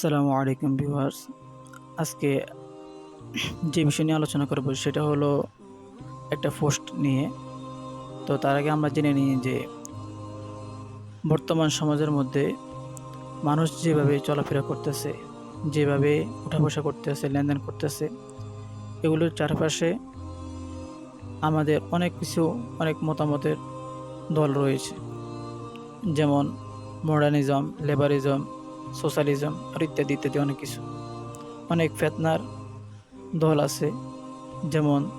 আসসালামু আলাইকুম ভিউয়ার্স। আজকে যে বিষয় নিয়ে আলোচনা করব সেটা হলো একটা পোস্ট নিয়ে। তো তার আগে আমরা জেনে নিই যে বর্তমান সমাজের মধ্যে মানুষ যেভাবে চলাফেরা করতেছে, যেভাবে উঠা বসা করতেছে, লেনদেন করতেছে, এগুলোর চারপাশে আমাদের অনেক কিছু, অনেক মতামতের দল রয়েছে। যেমন মডার্নিজম লেবারিজম সোশ্যালিজম আর ইত্যাদি ইত্যাদি অনেক কিছু। অনেক ফেতনার দল আছে। যেমন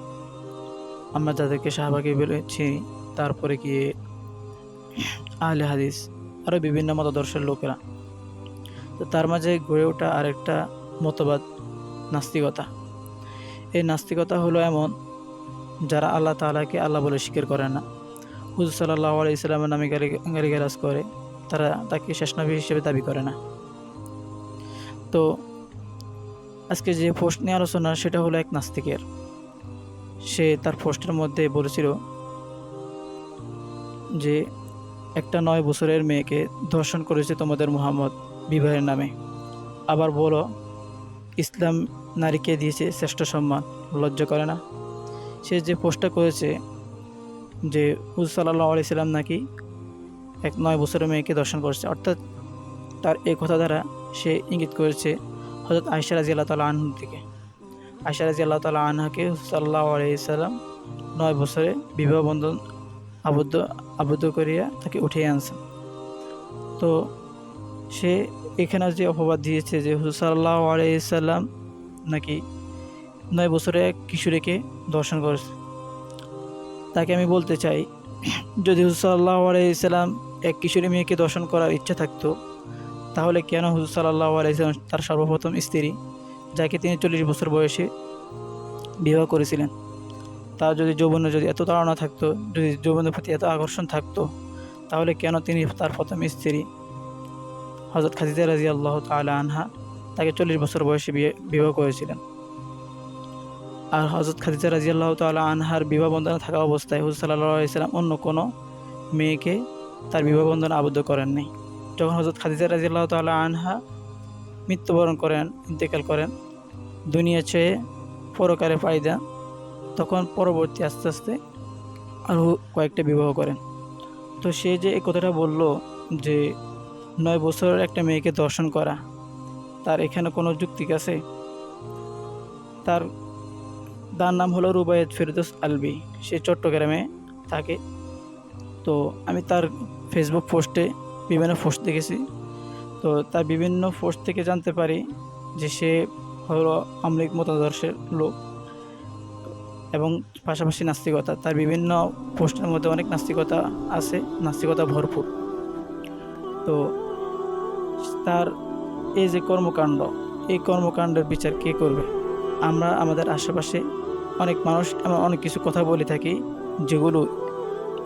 আমরা যাদেরকে শাহবাগি বলেছি তারপরে গিয়ে আহলে হাদিস আরও বিভিন্ন মতাদর্শের লোকেরা। তো তার মাঝে গড়ে ওঠা আরেকটা মতবাদ, নাস্তিকতা। এই নাস্তিকতা হলো এমন, যারা আল্লাহ তালাকে আল্লাহ বলে স্বীকার করে না। হুজুর সাল্লাহ আলি ইসলামের নামে গালি গালি গালাজ করে, তারা তাকে শেষ নবী হিসেবে দাবি করে না। তো আজকে যে পোস্ট নিয়ে আলোচনা, সেটা হলো এক নাস্তিকের। সে তার পোস্টের মধ্যে বলেছিল যে, একটা নয় বছরের মেয়েকে ধর্ষণ করেছে তোমাদের মোহাম্মদ বিবাহের নামে। আবার বলো, ইসলাম নারীকে দিয়েছে শ্রেষ্ঠ সম্মান, লজ্জা করে না? সে যে পোস্টটা করেছে যে হুজ সাল্লাহ আলাইসাল্লাম নাকি এক নয় বছরের মেয়েকে দর্শন করেছে, অর্থাৎ তার এই কথা দ্বারা সে ইঙ্গিত করেছে হজরত আয়সা রাজি আল্লাহ তালা আনহুর দিকে আয়সা রাজি আল্লাহ তালা আনহাকে সাল্লাহ আলাইসাল্লাম নয় বছরে বিবাহ বন্ধন আবদ্ধ আবদ্ধ করিয়া তাকে উঠিয়ে আনছেন। তো সে এখানে যে অপবাদ দিয়েছে যে হুজুর সাল্লাহ আলাইসাল্লাম নাকি নয় বছরে এক কিশোরীকে দর্শন করেছে, তাকে আমি বলতে চাই, যদি হুজুর সাল্লাহ আলাইসাল্লাম এক কিশোরী মেয়েকে দর্শন করার ইচ্ছা থাকতো তাহলে কেন হুজুর সাল্লাহ আলাইসাল্লাম তার সর্বপ্রথম স্ত্রী, যাকে তিনি চল্লিশ বছর বয়সে বিবাহ করেছিলেন, তার যদি যৌবনের যদি এত তাড়না থাকতো, যদি যৌবনের প্রতি এত আকর্ষণ থাকতো, তাহলে কেন তিনি তার প্রথম স্ত্রী হজরত খাদিজা রাজি আল্লাহ তালা আনহা তাকে চল্লিশ বছর বয়সে বিয়ে, বিবাহ করেছিলেন? আর হজরত খাদিজা রাজি আল্লাহ তালা আনহার বিবাহ বন্ধনে থাকা অবস্থায় হুজুর সাল্লাহ আলাইসাল্লাম অন্য কোনো মেয়েকে তার বিবাহ বন্ধনে আবদ্ধ করেননি যখন হজরত খাদিজা রাজিয়াল্লাহ তাল্লাহ আনহা মৃত্যুবরণ করেন, ইন্তেকাল করেন, দুনিয়া চেয়ে পরকারে দেন তখন পরবর্তী আস্তে আস্তে আরও কয়েকটা বিবাহ করেন। তো সে যে এই কথাটা বলল যে নয় বছরের একটা মেয়েকে দর্শন করা, তার এখানে কোনো যুক্তি আছে? তার তার নাম হলো রুবায়ত ফেরদোস আলবি, সে চট্টগ্রামে থাকে। তো আমি তার ফেসবুক পোস্টে বিভিন্ন পোস্ট দেখেছি। তো তার বিভিন্ন পোস্ট থেকে জানতে পারি যে সে হলো আমলিক মতাদর্শের লোক এবং পাশাপাশি নাস্তিকতা। তার বিভিন্ন পোস্টের মধ্যে অনেক নাস্তিকতা আছে, নাস্তিকতা ভরপুর। তো তার এই যে কর্মকাণ্ড, এই কর্মকাণ্ডের বিচার কে করবে? আমরা আমাদের আশেপাশে অনেক মানুষ অনেক কিছু কথা বলে থাকি যেগুলো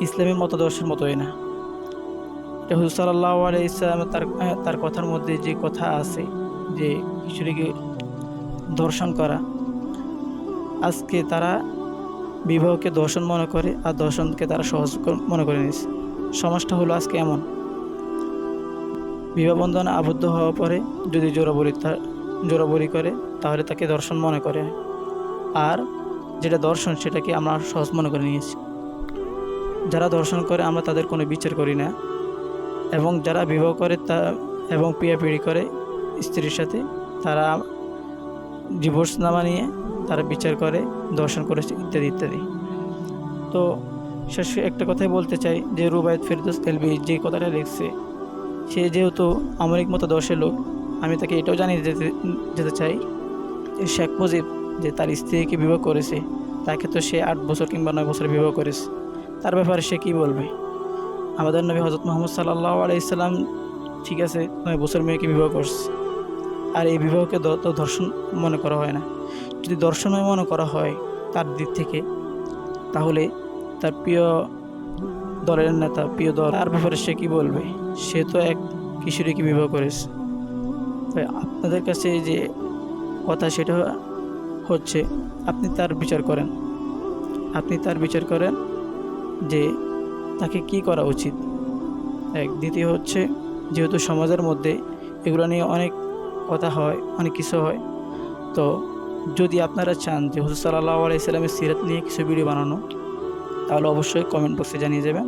ইসলামী মতাদর্শের মতোই না। এটা হুজুর সাল্লাহ আলাইসালাম তার তার কথার মধ্যে যে কথা আছে, যে কিশোরীকে দর্শন করা, আজকে তারা বিবাহকে দর্শন মনে করে আর দর্শনকে তারা সহজ মনে করে নিয়েছে। সমাজটা হলো আজকে এমন। বিবাহ বন্ধনে আবদ্ধ হওয়ার পরে যদি জোরাবরি তার জোরাবরি করে, তাহলে তাকে দর্শন মনে করে। আর যেটা দর্শন, সেটাকে আমরা সহজ মনে করে নিয়েছি। যারা দর্শন করে, আমরা তাদের কোনো বিচার করি না। এবং যারা বিবাহ করে তা এবং পিড়ি করে স্ত্রীর সাথে, তারা ডিভোর্স নামা নিয়ে তারা বিচার করে, দর্শন করেছে ইত্যাদি ইত্যাদি। তো শেষে একটা কথাই বলতে চাই যে রুবায়ত ফেরদোস এলবি যে কথাটা লিখছে, সে যেহেতু আমরিক মতো দর্শের লোক, আমি তাকে এটাও জানিয়ে যেতে যেতে চাই যে শেখ মুজিব যে তার স্ত্রীকে বিবাহ করেছে, তাকে তো সে আট বছর কিংবা নয় বছর বিবাহ করেছে, তার ব্যাপারে সে কী বলবে? আমাদের নবী হজরত মোহাম্মদ সাল্লাহ আলাইসাল্লাম ঠিক আছে নয় বছর মেয়েকে বিবাহ করছে। আর এই বিবাহকে তো দর্শন মনে করা হয় না। যদি দর্শনই মনে করা হয় তার দিক থেকে, তাহলে তার প্রিয় দলের নেতা, প্রিয় দল, তার ব্যাপারে সে কী বলবে? সে তো এক কিশোরীকে বিবাহ করেছে। তাই আপনাদের কাছে যে কথা সেটা হচ্ছে, আপনি তার বিচার করেন। আপনি তার বিচার করেন যে তাকে কি করা উচিত? এক দ্বিতীয় হচ্ছে, যেহেতু সমাজের মধ্যে এগুলো নিয়ে অনেক কথা হয়, অনেক কিছু হয়, তো যদি আপনারা চান যে হুজুর সাল্লাহ আলাইসাল্লামের সিরাত নিয়ে কিছু ভিডিও বানানো, তাহলে অবশ্যই কমেন্ট বক্সে জানিয়ে যাবেন।